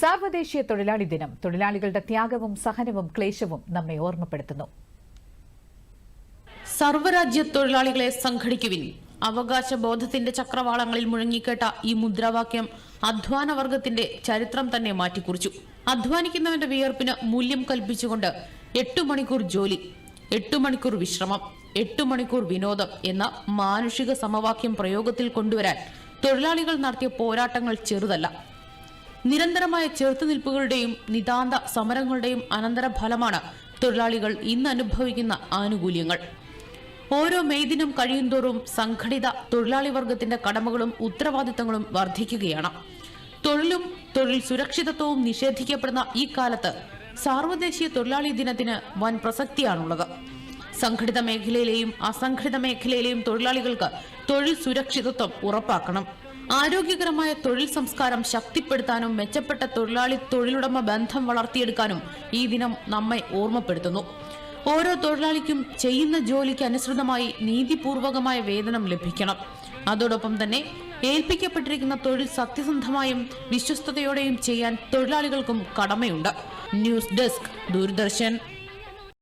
സാർവദേശീയ തൊഴിലാളി ദിനം. തൊഴിലാളികളുടെ ത്യാഗവും സഹനവും ക്ലേശവും നമ്മെ ഓർമ്മപ്പെടുത്തുന്നു. സർവരാജ്യ തൊഴിലാളികളെ സംഘടിക്കുവിൻ. അവകാശബോധത്തിന്റെ ചക്രവാളങ്ങളിൽ മുഴങ്ങിക്കേട്ട ഈ മുദ്രാവാക്യം അധ്വാന വർഗത്തിന്റെ ചരിത്രം തന്നെ മാറ്റിക്കുറിച്ചു. അധ്വാനിക്കുന്നവന്റെ വിയർപ്പിന് മൂല്യം കൽപ്പിച്ചുകൊണ്ട് എട്ടു മണിക്കൂർ ജോലി എട്ടു മണിക്കൂർ വിശ്രമം എട്ടു മണിക്കൂർ വിനോദം എന്ന മാനുഷിക സമവാക്യം പ്രയോഗത്തിൽ കൊണ്ടുവരാൻ തൊഴിലാളികൾ നടത്തിയ പോരാട്ടങ്ങൾ ചെറുതല്ല. നിരന്തരമായ ചെറുത്തുനിൽപ്പുകളുടെയും നിതാന്ത സമരങ്ങളുടെയും അനന്തരഫലമാണ് തൊഴിലാളികൾ ഇന്ന് അനുഭവിക്കുന്ന ആനുകൂല്യങ്ങൾ. ഓരോ മെയ് ദിനം കഴിയുന്തോറും സംഘടിത തൊഴിലാളി വർഗത്തിന്റെ കടമകളും ഉത്തരവാദിത്തങ്ങളും വർദ്ധിക്കുകയാണ്. തൊഴിലും തൊഴിൽ സുരക്ഷിതത്വവും നിഷേധിക്കപ്പെടുന്ന ഈ കാലത്ത് സാർവദേശീയ തൊഴിലാളി ദിനത്തിന് വൻ പ്രസക്തിയാണുള്ളത്. സംഘടിത മേഖലയിലെയും അസംഘടിത മേഖലയിലെയും തൊഴിലാളികൾക്ക് തൊഴിൽ സുരക്ഷിതത്വം ഉറപ്പാക്കണം. ആരോഗ്യകരമായ തൊഴിൽ സംസ്കാരം ശക്തിപ്പെടുത്താനും മെച്ചപ്പെട്ട തൊഴിലാളി തൊഴിലുടമ ബന്ധം വളർത്തിയെടുക്കാനും ഈ ദിനം നമ്മെ ഓർമ്മപ്പെടുത്തുന്നു. ഓരോ തൊഴിലാളിക്കും ചെയ്യുന്ന ജോലിക്ക് അനുസൃതമായി നീതിപൂർവകമായ വേതനം ലഭിക്കണം. അതോടൊപ്പം തന്നെ ഏൽപ്പിക്കപ്പെട്ടിരിക്കുന്ന തൊഴിൽ സത്യസന്ധമായും വിശ്വസ്തയോടെയും ചെയ്യാൻ തൊഴിലാളികൾക്കും കടമയുണ്ട്. News desk Doordarshan.